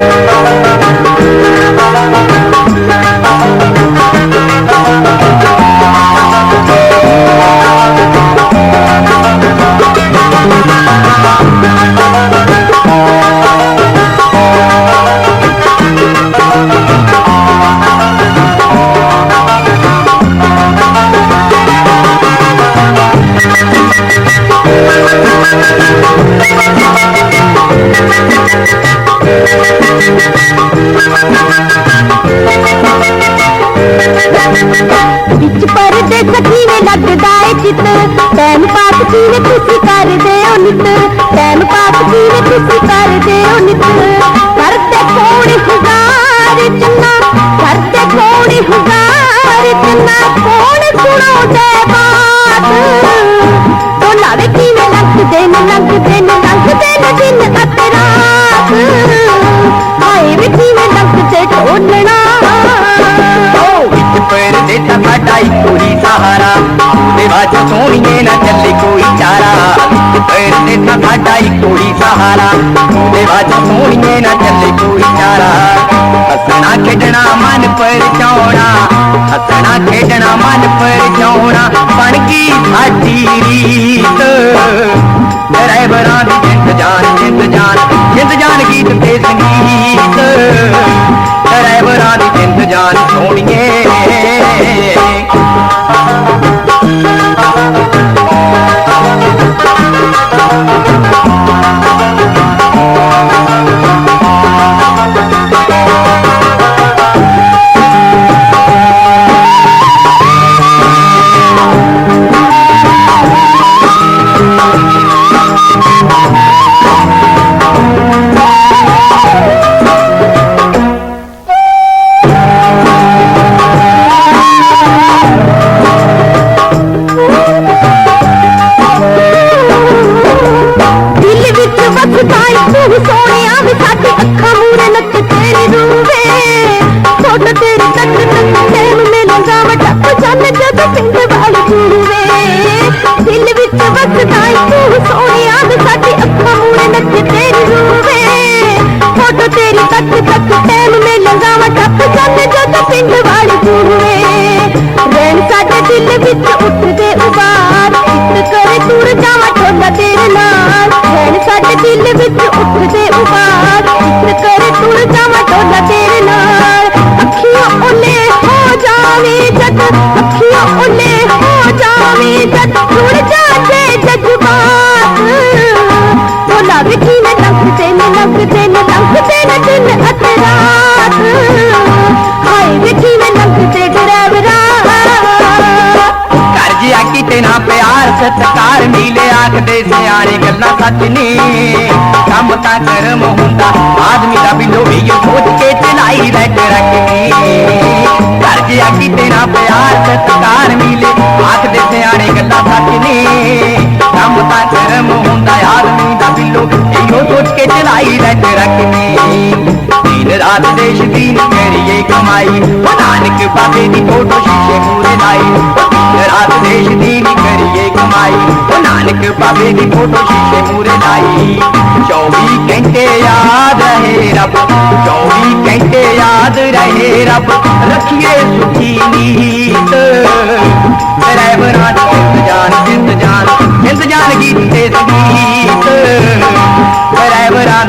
Música ਨਿਤ ਟੈਨ ਪਾਪ ਜੀ ਨੇ ਖੁਸ਼ੀ ਕਰਦੇ ਹੋ ਨਿਤ। ਟੈਨ ਪਾਪ ਜੀ ਨੇ ਖੁਸ਼ੀ ਕਰਦੇ ਹੋ ਨਿਤ। सहारा देवा सोनिए ना चले कोई तारा हसना खेडना मन पर जाना हसना खेडना मन पर जाना बन गई साडी रीत। ड्राइवरां जान, जिंद जान जिंद जान गीत Bye. कट कट टैन में जो तो पिंड रैन साडे दिल विच उठ दे उबार। चित करे दूर जावा ठोला तेरे नाल रैन साडे दिल विच उठ दे उबार। ਨਾ ਪਿਆਰ ਸਤਕਾਰ ਮਿਲੇ, ਆਖਦੇ ਸਿਆਣੇ ਗੱਲਾਂ ਸੱਚ ਨੇ। ਕੰਮ ਤਾਂ ਕਰਮ ਹੁੰਦਾ, ਆਦਮੀ ਦਾ ਬਿੱਲੋ ਵੀ ਇਹ ਸੋਚ ਕੇ ਚਲਾਈ ਰੈਟ ਰੱਖੀ ਘਰ ਜਿਆ ਕਿਤੇ ਨਾ ਪਿਆਰ ਸਤਕਾਰ ਮਿਲੇ, ਆਖਦੇ ਸਿਆਣੇ ਗੱਲਾਂ ਸੱਚ ਨੇ। ਕੰਮ ਤਾਂ ਕਰਮ ਹੁੰਦਾ, ਆਦਮੀ ਦਾ ਬਿੱਲੋ ਇਹੋ ਸੋਚ ਕੇ ਚਲਾਈ ਰੈਟ ਰੱਖੀ ਦਿਨ ਰਾਤ ਦੇਸ਼ ਦੀ ਕਰੀਏ ਕਮਾਈ, ਉਹ ਨਾਨਕ ਬਾਬੇ ਦੀ ਫੋਟੋ ਸ਼ੀਸ਼ੇ ਮੂਰੇ ਲਾਈ। उपदेश दीनी करिए कमाई। ओ नानक बाबे की फ़ोटो शीशे मुरे लाई चौबी घंटे याद रहे रब चौबी घंटे याद रहे रब। रखिए सुखी नीत। जान गीत। संगीत ड्राइवरान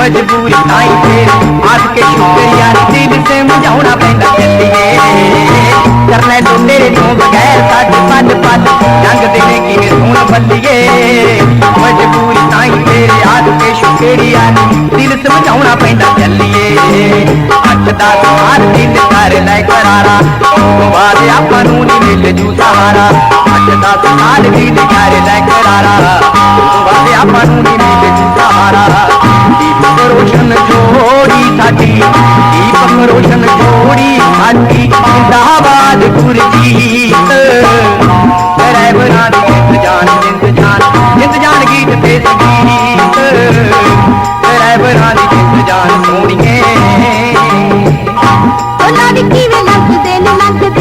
मजबूरी आई थे आज के शुक्रिया, दिल से मुझाउना पैदा चलिए करने तो तेरे तो बगैर साथ पद पद जंग देने की धून बदलिए मजबूरी आई थे आज के शुक्रिया, दिल से मुझाउना पैदा चलिए अखदा तुम्हार दिल कर ले करारा तुम्हार आपा नूनी मिल जू सहारा। अखदा तुम्हार दिल कर ले करारा तुम्हार आपा नूनी मिल जू सहारा। ਦੀਪਕ ਰੋਸ਼ਨ ਜੋੜੀ ਸਾਡੀ ਦੀਪਕ ਰੋਸ਼ਨ ਜੋੜੀ ਸਾਡੀ, ਜਿੰਦਾਬਾਦ ਗੁਰਜੀਤ। ਡਰਾਈਵਰਾਂ ਦੀ ਜਿੰਦ ਜਾਨ ਜਿੰਦ ਜਾਨ ਜਿੰਦ ਜਾਨ ਗੀਤ ਤੇ ਸੰਗੀਤ। ਡਰਾਈਵਰਾਂ ਦੀ ਜਿੰਦ ਜਾਨ ਸੋਣੀਏ। ਉਹ ਲੜਕੀ ਵੇ ਲੱਗਦੇ ਨੇ ਲੱਗਦੇ